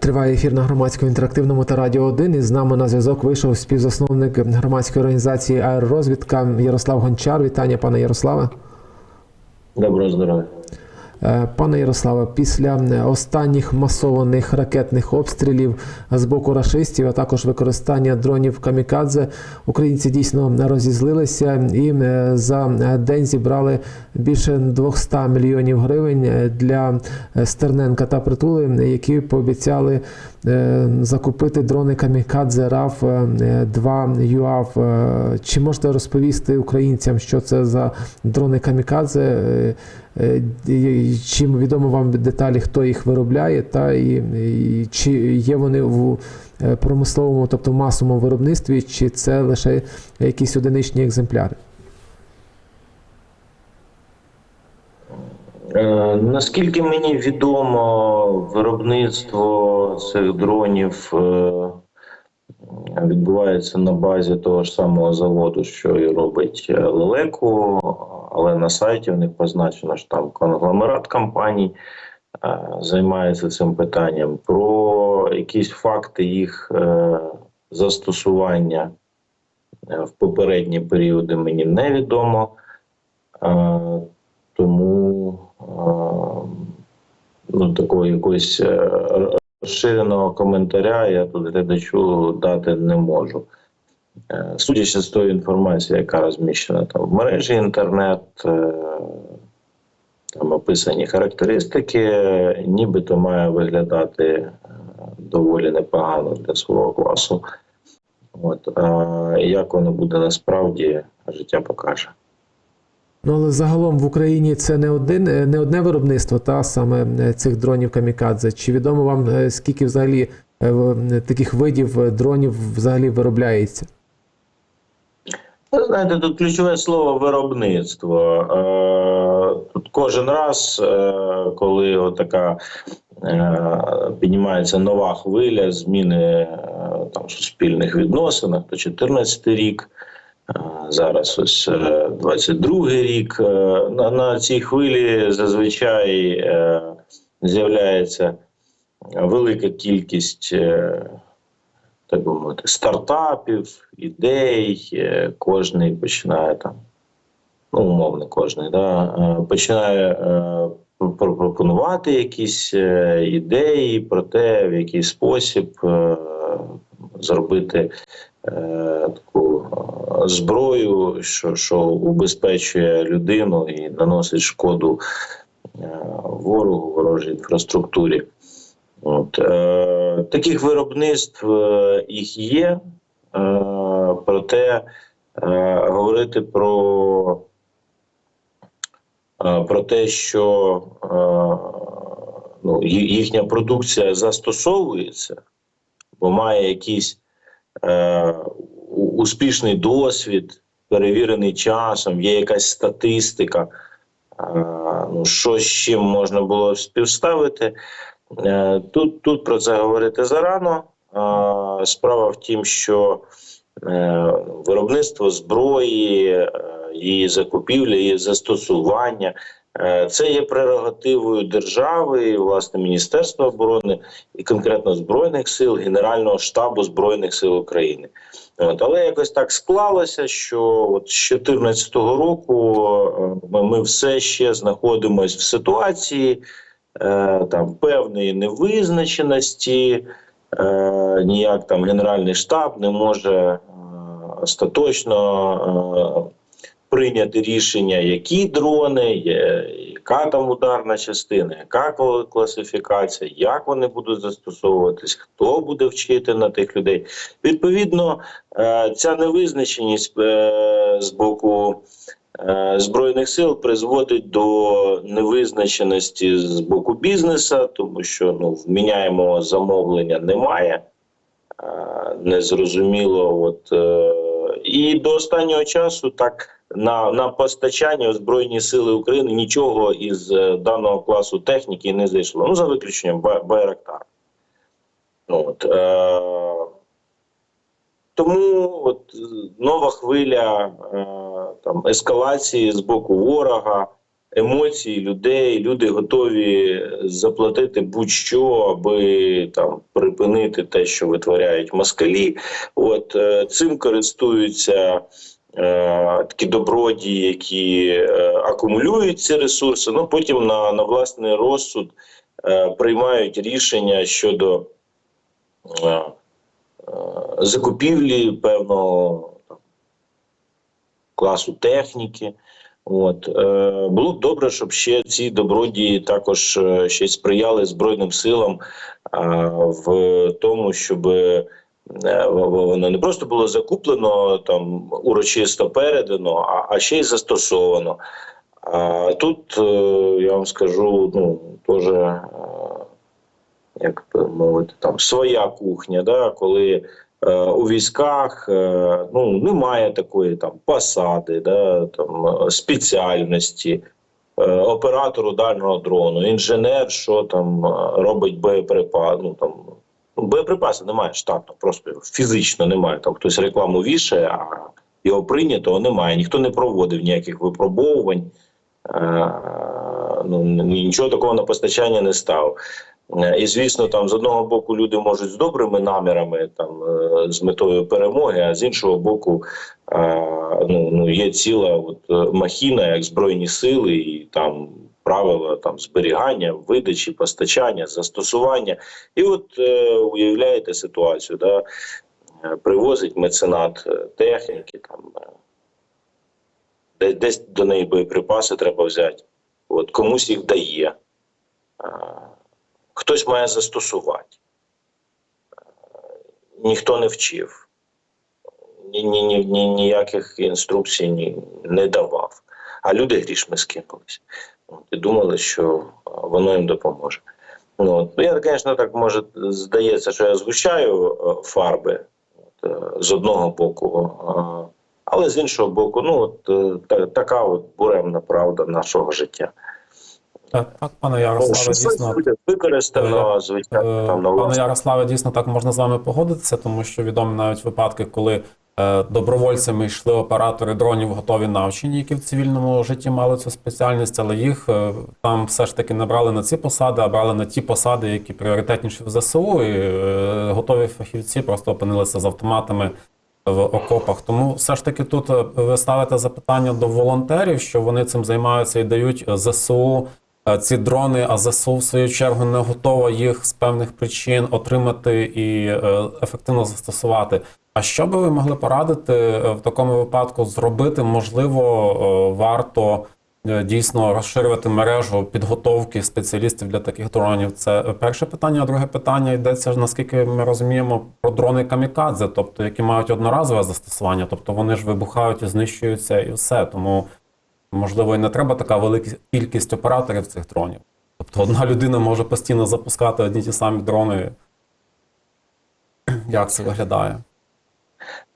Триває ефір на громадському інтерактивному та радіо 1. І з нами на зв'язок вийшов співзасновник громадської організації Аеророзвідка Ярослав Гончар. Вітання, пане Ярославе. Доброго здоров'я. Е, Пане Ярославе, після е, останніх масованих ракетних обстрілів з боку рашистів, а також використання дронів камікадзе, українці дійсно розізлилися і е, за день зібрали більше 200 мільйонів гривень для Стерненка та Притули, які пообіцяли закупити дрони камікадзе РАФ 2 ЮАВ. Чи можете розповісти українцям, що це за дрони камікадзе? Е, Чим відомо вам деталі, хто їх виробляє, та і, і чи є вони в е, промисловому, тобто масовому виробництві, чи це лише якісь одиничні екземпляри? Е, наскільки мені відомо, виробництво цих дронів відбувається на базі того ж самого заводу, що і робить Лелеку, але на сайті в них позначено, що там конгломерат компаній е, займається цим питанням. Про якісь факти їх е, застосування е, в попередні періоди мені невідомо. Тому ну, такого якогось розширеного коментаря я тут глядачу дати не можу. Е, Судячи з тої інформації, яка розміщена там в мережі інтернет, е, там описані характеристики, нібито має виглядати е, доволі непогано для свого класу. От, е, як воно буде насправді, життя покаже. Ну але загалом в Україні це не один не одне виробництво, та саме цих дронів камікадзе. Чи відомо вам скільки взагалі таких видів дронів взагалі виробляється? Ви знаєте, тут ключове слово виробництво. Е, Тут кожен раз, е, коли така піднімається нова хвиля зміни е, там, суспільних відносинах, то 14 рік, е, зараз ось е, 22 рік. е, На, на цій хвилі зазвичай е, з'являється велика кількість. Так би мовити, стартапів, ідей, е, кожний починає там, ну, умовно, кожний, да, е, починає е, пропонувати якісь ідеї про те, в який спосіб зробити таку зброю, що, що убезпечує людину і наносить шкоду ворогу, ворожій інфраструктурі. От, е, таких виробництв е, їх є, е, проте е, говорити про, е, про те, що е, ну, їхня продукція застосовується, бо має якийсь е, успішний досвід, перевірений часом, є якась статистика, е, ну, що з чим можна було співставити. Е, Тут, тут про це говорити зарано. Е, Справа в тім, що е, виробництво зброї, її закупівля, її застосування це є прерогативою держави, власне, Міністерства оборони і конкретно Збройних сил, Генерального штабу Збройних сил України. От, але якось так склалося, що от з 2014 року ми, все ще знаходимося в ситуації там певної невизначеності. Е, ніяк там Генеральний штаб не може е, остаточно е, прийняти рішення, які дрони, яка там ударна частина, яка класифікація, як вони будуть застосовуватись, хто буде вчити на тих людей. Відповідно, е, ця невизначеність е, з боку е, збройних сил призводить до невизначеності з боку бізнеса, тому що ну вміняємого замовлення немає. Е, Незрозуміло, от е, і до останнього часу так на, на постачання Збройні Сили України нічого із е, даного класу техніки не зайшло. Ну за виключенням Ба- Байрактар. Ну, От, е, тому от, е, нова хвиля е, там, ескалації з боку ворога емоцій людей. Люди готові заплатити будь-що, аби там припинити те, що витворяють москалі. От е, цим користуються. Такі добродії, які акумулюють ці ресурси, ну потім на, на власний розсуд приймають рішення щодо закупівлі певного там, класу техніки. От е, було б добре, щоб ще ці добродії також е, ще сприяли Збройним силам е, в тому, щоб е, воно не просто було закуплено там урочисто передано, а, а ще й застосовано. А тут е, я вам скажу, ну теж. Як би мовити, там своя кухня, да, коли е, у військах е, ну, немає такої там посади, да, там, е, спеціальності, е, оператор ударного дрону, інженер, що там е, робить боєприпас. Ну, там, ну, боєприпаси немає штатно, просто фізично немає. Там хтось рекламу вішає, а його прийнятого немає. Ніхто не проводив ніяких випробовувань. Ну, нічого такого на постачання не став. Е, І звісно, там з одного боку люди можуть з добрими намірами, там е, з метою перемоги, а з іншого боку, е, ну, ну є ціла от махіна, як збройні сили, і там правила там зберігання, видачі, постачання, застосування. І от уявляєте ситуацію, да, привозить меценат техніки, там десь до неї боєприпаси треба взяти. От комусь їх дає. Е, хтось має застосувати. Е, Ніхто не вчив, ні, ні, ні, ні, ніяких інструкцій ні, не давав. А люди грішми скинулись. І думали, що воно їм допоможе. Ну. Ну, я, звісно, так може здається, що я згущаю е, фарби от, е, з одного боку, але з іншого боку, ну от е, та, така от буремна правда нашого життя. Так, пане Ярославе, дійсно, використано, звичайно, Е, там на Пане. Ярославе, дійсно так можна з вами погодитися, тому що відомі навіть випадки, коли е, добровольцями йшли оператори дронів, готові навчені, які в цивільному житті мали цю спеціальність, але їх е, там все ж таки не брали на ці посади, а брали на ті посади, які пріоритетніші в ЗСУ, і е, готові фахівці просто опинилися з автоматами. В окопах, тому все ж таки тут е, ви ставите запитання до волонтерів, що вони цим займаються і дають е, ЗСУ е, ці дрони, а ЗСУ в свою чергу не готова їх з певних причин отримати і е, ефективно застосувати. А що би ви могли порадити е, в такому випадку зробити? Можливо, е, варто е, дійсно розширювати мережу підготовки спеціалістів для таких дронів. Це перше питання. А друге питання йдеться наскільки ми розуміємо про дрони камікадзе, тобто які мають одноразове застосування, тобто вони ж вибухають і знищуються, і все. Тому можливо і не треба така велика кількість операторів цих дронів. Тобто одна людина може постійно запускати одні ті самі дрони. Як це виглядає?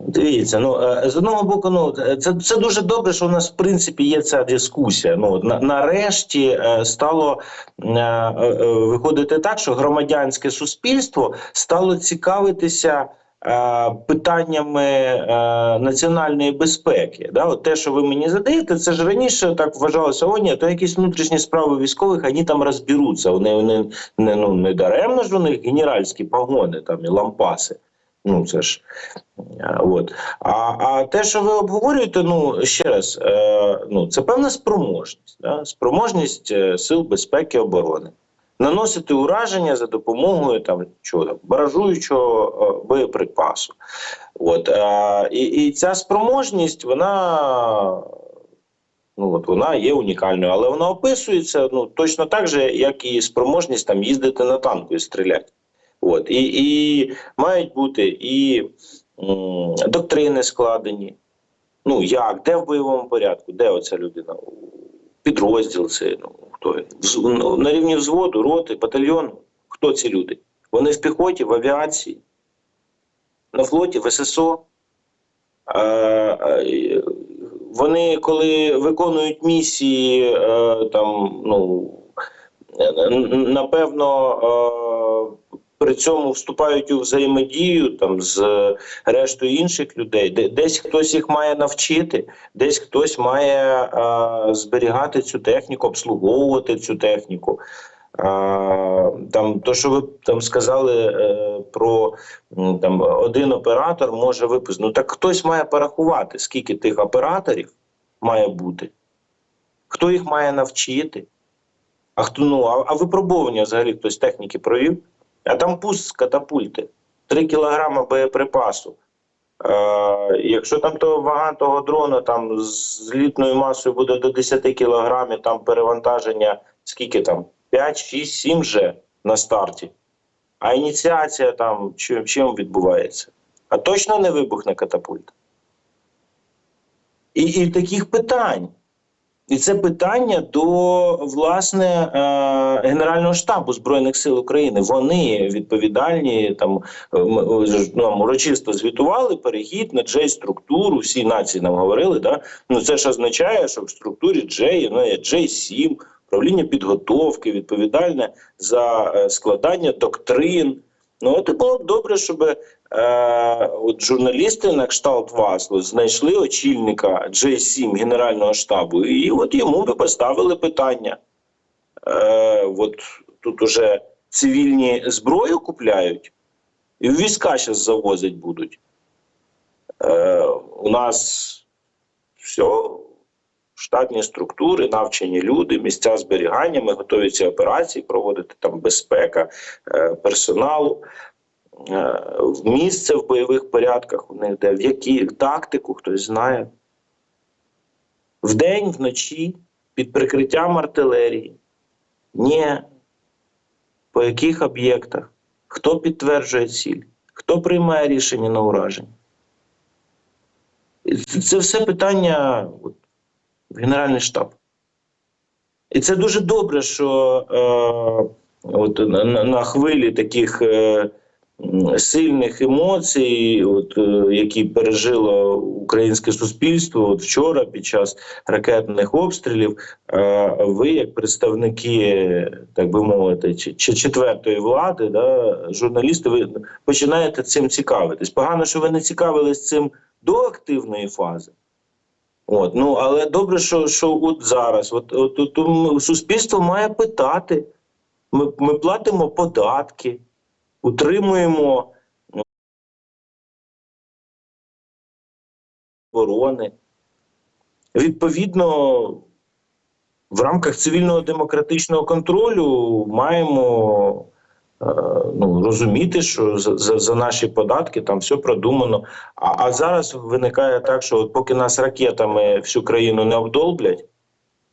Дивіться, ну е, з одного боку, ну це, це дуже добре, що у нас в принципі є ця дискусія. Ну на, нарешті е, стало е, е, виходити так, що громадянське суспільство стало цікавитися. Е, Питаннями е, національної безпеки, да, от те, що ви мені задаєте, це ж раніше так вважалося. О, ні, то якісь внутрішні справи військових, вони там розберуться. Вони, вони не ну не даремно ж у них генеральські погони там і лампаси. Ну це ж а, От. А, а те, що ви обговорюєте, ну ще раз, е, ну це певна спроможність, да? спроможність е, сил безпеки оборони. Наносити ураження за допомогою там чого баражуючого е, боєприпасу. От, е, і, і ця спроможність, вона. Ну от вона є унікальною, але вона описується ну точно так же, як і спроможність там їздити на танку і стріляти. От і, і мають бути і м, доктрини складені. Ну як, де в бойовому порядку, де оця людина? Підрозділ це ну хто? Ну, на рівні взводу, роти, батальйону. Хто ці люди? Вони в піхоті, в авіації, на флоті, в ССО. Е, вони, коли виконують місії, е, там, ну, е, напевно, при цьому вступають у взаємодію там з рештою інших людей. Десь хтось їх має навчити, десь хтось має е, зберігати цю техніку, обслуговувати цю техніку. А, там то, що ви там сказали е, про там один оператор може випустити. Ну так хтось має порахувати, скільки тих операторів має бути, хто їх має навчити. А хто ну а, а випробування взагалі хтось техніки провів? А там пуст з катапульти, 3 кілограма боєприпасу. Е, якщо там того вага того дрона там з літною масою буде до 10 кілограмів, там перевантаження скільки там? 5, 6, 7 вже на старті. А ініціація там чим, чим відбувається? А точно не вибухне катапульт? І, і таких питань. І це питання до власне е, Генерального штабу Збройних сил України. Вони відповідальні там е, е, ж, ну, урочисто звітували перехід на Джей структуру. Всі нації нам говорили. Да? Ну це ж означає, що в структурі Джей ну, є Джей 7 управління підготовки, відповідальне за складання доктрин. Ну от і було б добре, щоб от журналісти на кшталт вас от, знайшли очільника J7 Генерального штабу, і от йому би поставили питання. Е, от тут уже цивільні зброю купляють, і війська зараз завозять будуть. Е, у нас все, штатні структури, навчені люди, місця зберігання. Ми готові ці операції проводити, там безпека е, персоналу. Е, місце в бойових порядках у них де в які тактику хтось знає. Вдень, вночі, під прикриттям артилерії. Ні. По яких об'єктах? Хто підтверджує ціль? Хто приймає рішення на ураження? Це все питання от, в Генеральний штаб. І це дуже добре, що е, от, на, на- хвилі таких е, сильних емоцій, от, е, які пережило українське суспільство от вчора під час ракетних обстрілів, ви, як представники, так би мовити, чи, четвертої влади, да, журналісти, ви починаєте цим цікавитись. Погано, що ви не цікавились цим до активної фази. От, ну але добре, що, що от зараз, от, от, от, суспільство має питати. Ми, ми платимо податки, утримуємо ну, оборони. Відповідно, в рамках цивільного демократичного контролю маємо е, ну, розуміти, що за, за, наші податки там все продумано. А, а зараз виникає так, що от поки нас ракетами всю країну не обдолблять,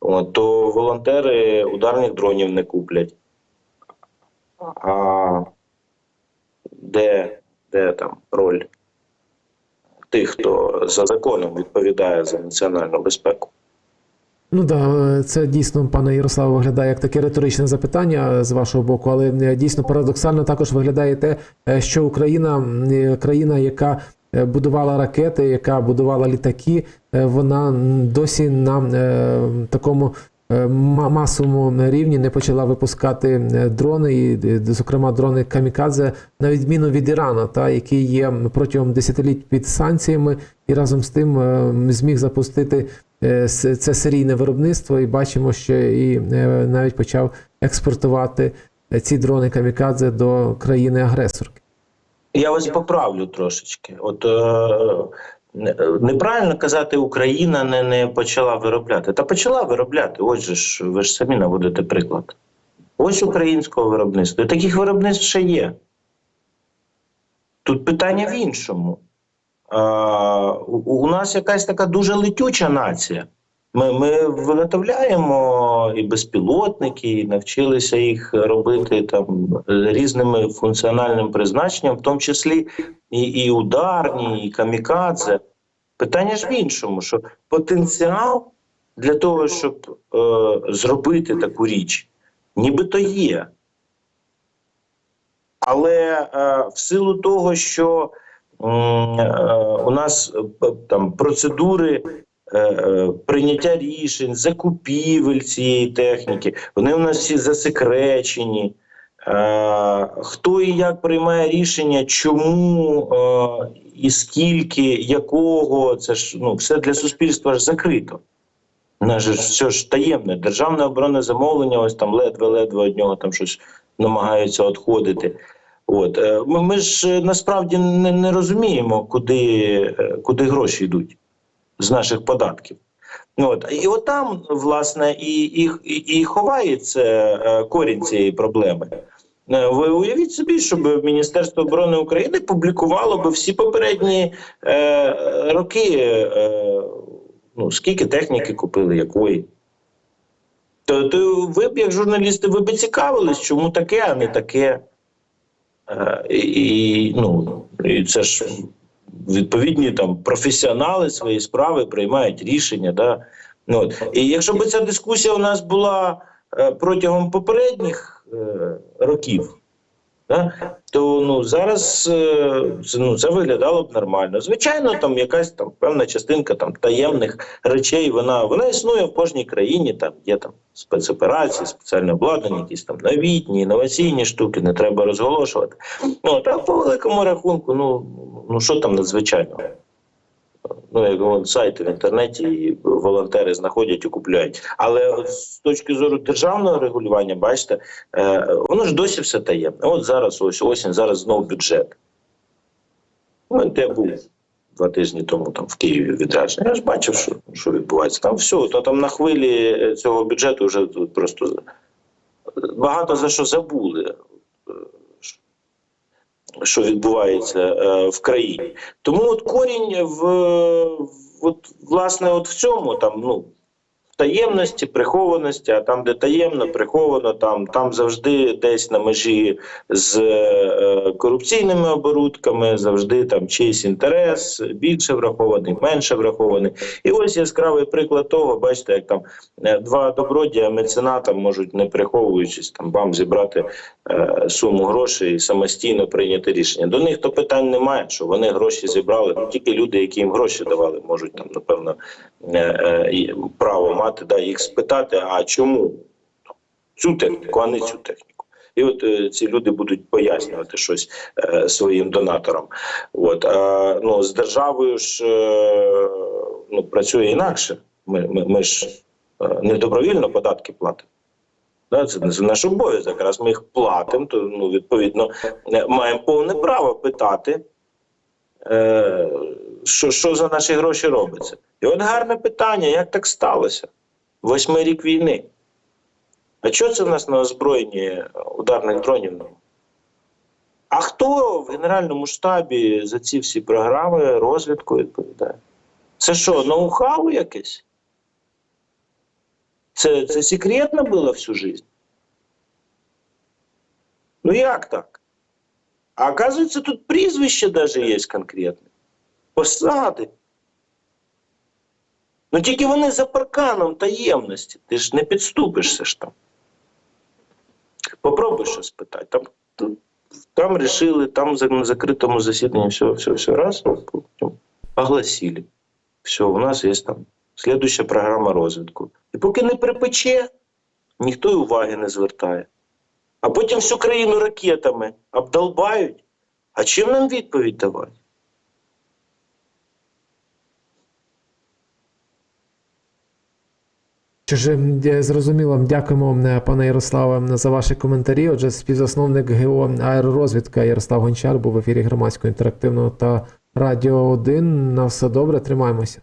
от, то волонтери ударних дронів не куплять. А де, де там роль тих, хто за законом відповідає за національну безпеку? Ну да, це дійсно, пане Ярославе, виглядає як таке риторичне запитання з вашого боку, але е, дійсно парадоксально також виглядає те, е, що Україна е, країна, яка будувала ракети, яка будувала літаки, вона досі на такому масовому рівні не почала випускати е, дрони, і, е, зокрема, дрони Камікадзе, на відміну від Ірана, та який є протягом десятиліть під санкціями, і разом з тим е, зміг запустити е, це серійне виробництво, і бачимо, що і е, навіть почав експортувати е, ці дрони Камікадзе до країни-агресорки. Я вас поправлю трошечки. От е, неправильно казати, Україна не, не почала виробляти. Та почала виробляти. Ось же ж, ви ж самі наводите приклад. Ось українського виробництва. Таких виробництв ще є. Тут питання в іншому. А, у, у нас якась така дуже летюча нація. Ми, ми виготовляємо і безпілотники, і навчилися їх робити там різними функціональним призначенням, в тому числі і, і ударні, і камікадзе. Питання ж в іншому, що потенціал для того, щоб е, зробити таку річ, нібито є. Але е, в силу того, що е, у нас е, там процедури прийняття рішень, закупівель цієї техніки, вони у нас всі засекречені. Е, хто і як приймає рішення, чому е, і скільки, якого, це ж ну, все для суспільства ж закрито. У нас же ж все ж таємне. Державне оборонне замовлення, ось там ледве-ледве від нього там щось намагаються відходити. От е, ми, ми ж е, насправді не, не розуміємо, куди, е, куди гроші йдуть з наших податків. Ну, От. І от там, власне, і, і, і, ховається е, корінь цієї проблеми. Е, Ви уявіть собі, щоб Міністерство оборони України публікувало би всі попередні е, роки, е, ну, скільки техніки купили, якої. То, то ви б, як журналісти, ви б цікавились, чому таке, а не таке. Е, і, ну, і це ж відповідні там професіонали своєї справи приймають рішення. Да? Ну, от. І якщо б ця дискусія у нас була е, протягом попередніх е, років, да? то ну, зараз е, ну, це виглядало б нормально. Звичайно, там якась там певна частинка там, таємних речей, вона, вона існує в кожній країні, там є там спецоперації, спеціальне обладнання, якісь там новітні, інноваційні штуки, не треба розголошувати. Ну, так по великому рахунку, ну, ну що там надзвичайного? Ну, як вон, сайти в інтернеті і волонтери знаходять і купляють. Але от з точки зору державного регулювання, бачите, е, воно ж досі все таємне. От зараз ось осінь, зараз знову бюджет. Ну, я був два тижні тому там в Києві відрядження. Я ж бачив, що, що відбувається. Там все, то там на хвилі цього бюджету вже просто багато за що забули. Що відбувається е, в країні, тому от корінь в, от, власне, от в цьому там ну таємності, прихованості, а там, де таємно, приховано, там, там завжди десь на межі з е, корупційними оборудками, завжди там чийсь інтерес більше врахований, менше врахований. І ось яскравий приклад того, бачите, як там е, два добродія мецената можуть, не приховуючись, там вам зібрати е, суму грошей і самостійно прийняти рішення. До них то питань немає, що вони гроші зібрали. Тільки люди, які їм гроші давали, можуть там, напевно, е, е, право мати, да, їх спитати, а чому цю техніку, а не цю техніку. І от е, ці люди будуть пояснювати щось е, своїм донаторам. От, а, ну, з державою ж е, ну, працює інакше. Ми, ми, ми ж е, не добровільно податки платимо. Це, це наш обов'язок. Раз ми їх платимо, то ну, відповідно е, маємо повне право питати, е, що, що за наші гроші робиться. І от гарне питання: як так сталося? Восьмий рік війни. А що це в нас на озброєнні ударних дронів? А хто в Генеральному штабі за ці всі програми розвідку відповідає? Це що, ноу-хау якесь? Це, це секретно було всю жизнь? Ну як так? А оказується, тут прізвище даже є конкретне. Посади. Ну тільки вони за парканом таємності. Ти ж не підступишся ж там. Попробуй щось питати. Там, там, рішили, там на закритому засіданні все, все, все раз, потім огласили. Все, у нас є там слідуща програма розвитку. І поки не припече, ніхто й уваги не звертає. А потім всю країну ракетами обдолбають. А чим нам відповідь давати? Що ж, е, зрозуміло, дякуємо, е, пане Ярославе, за ваші коментарі. Отже, співзасновник ГО аеророзвідка Ярослав Гончар був в ефірі громадського інтерактивного та Радіо 1. На все добре, тримаємося.